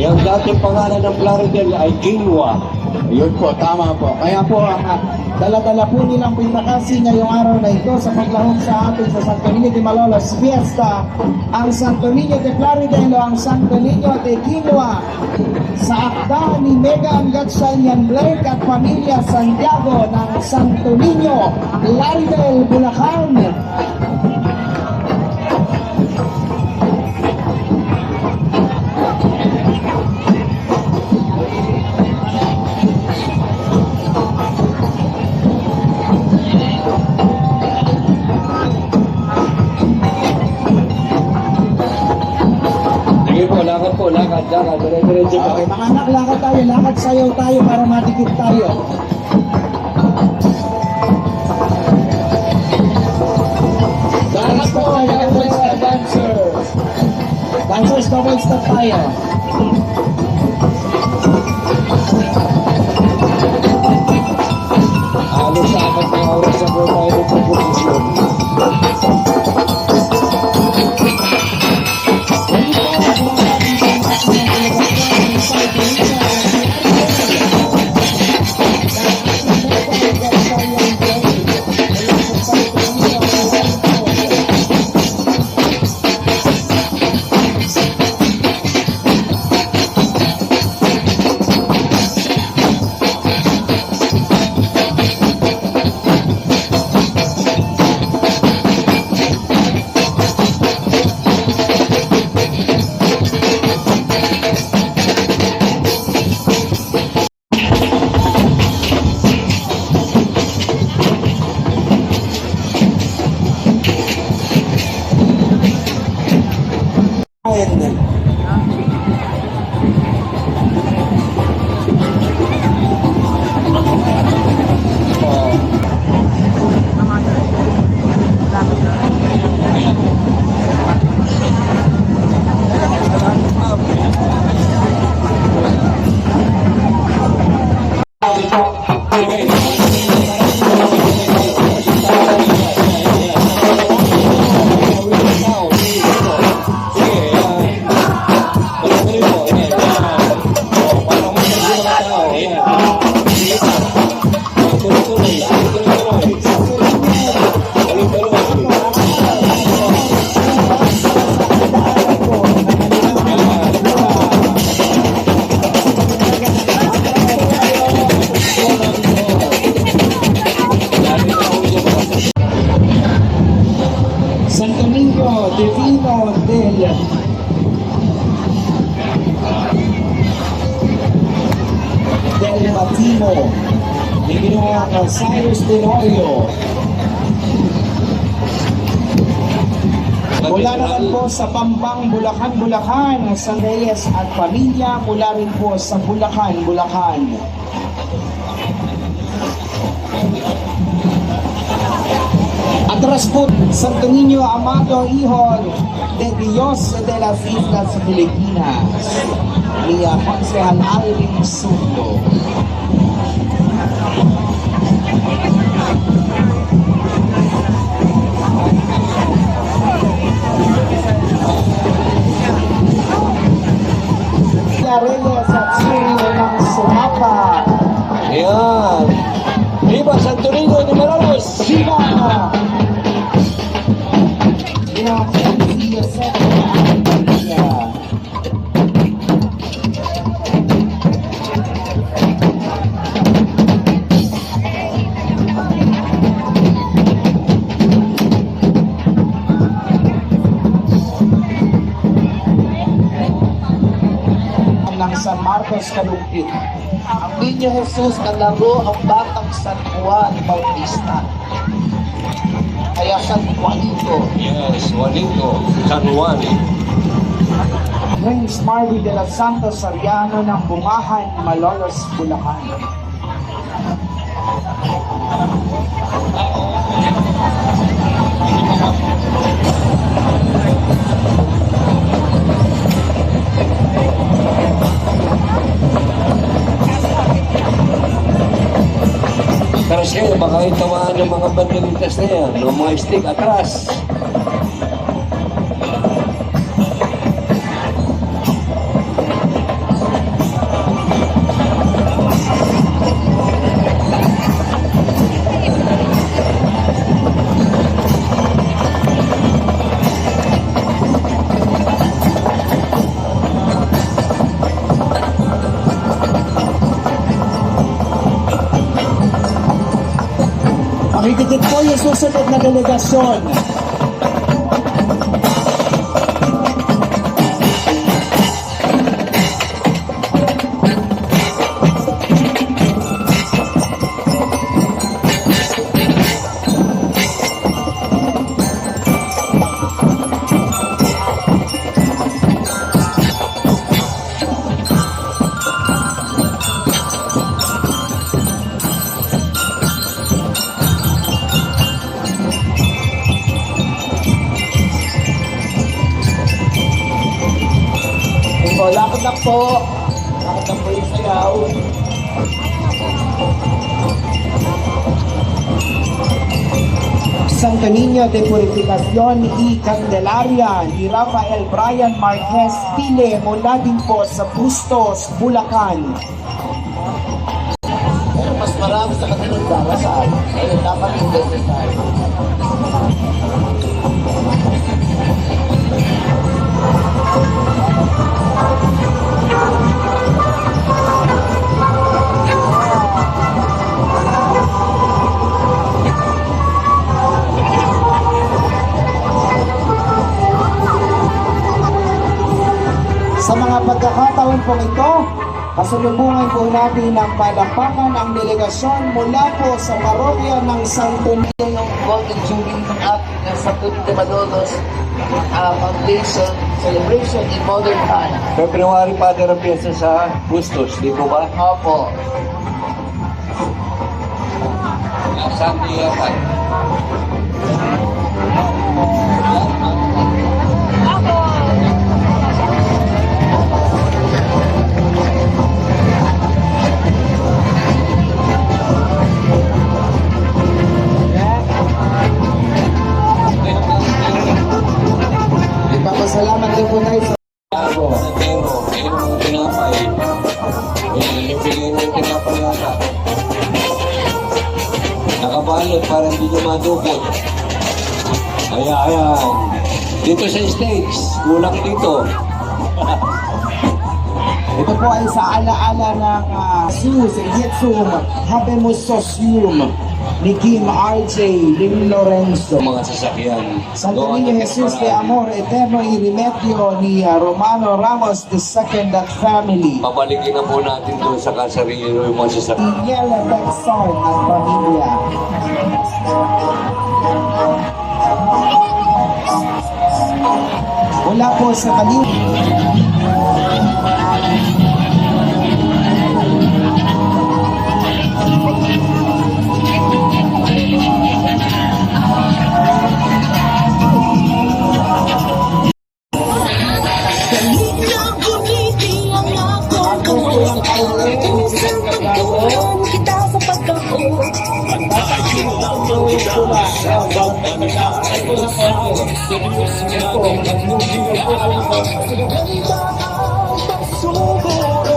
Yung dating pangalan ng Plaridel ay Quinoa. Yun po, tama po. Kaya po, ang ah, dala-dala po nilang pinakasi ngayong araw na ito sa paglahok sa atin sa Santo Niño de Malolos Fiesta, ang Santo Niño de Plaridel o ang Santo Niño de Quinoa sa akda ni Mega Angatsanyan Blake at Pamilya Santiago ng Santo Niño, Plaridel, Bulacan. Lakad po, lakad, lakad. Dire-diretso po. Okay, mga anak, lakad tayo, lakad sayaw tayo para madikit tayo. Double step tayo, double step dancers. Double step tayo. Batimo ni Ginoong Cyrus Tenorio Mula naman po sa Pampang, Bulacan, Bulacan, sa Reyes at Pamilya, mula rin po sa Bulacan, Bulacan. Atras po, Santo Niño Amado Hijo de Dios de las Islas Filipinas, ni Consejal Alvin Sundo. Viva Santo Niño de Malolos! Viva! Viva Viva ng San Marcos Calumpit. Ang Niño Jesus na laro ang batang San Juan Bautista. Kaya San Juanito. Yes, Juanito, San Juan. Prince Marvin de los Santos Soriano ng Bungahan, Malolos, Bulacan. Kasi baka itamaan ng mga bandilintas na yan, ng mga stick atras. Idikit po yung susunod na delegasyon. Na po. Lakad na po yung sayaw. Santo Niño de Purificación y Candelaria ni Rafael Brian Marquez Pile mula din po sa Bustos, Bulacan. Pero mas marami sa kanilang darasal. Kaya dapat hindi tayo. Po ito, kasalubungan po natin ang palapakan ang delegasyon mula po sa parokya ng Santo Niño. yung Golden Jubilee ng ating uh, Santo de Manolos uh, Foundation celebration in modern time. February Father ang piyesta sa Bustos, di po ba? Opo. Sunday yata. Nyo madukot. Ayan, ayan. Dito sa States, kulang dito. Ito po ay sa alaala ng uh, Sus, Yetsum, Habemus Sosium ni Kim R.J. Lim Lorenzo. Sa mga sasakyan. Santo Doon Niño Jesus de. Amor Eterno y Remedio ni uh, Romano Ramos II at family. Pabalikin na po natin doon sa Casarino yung mga sasakyan. Miguel Benson at pamilya. Mula po sa kalim. kita 这什么可以让我们一样的这个人生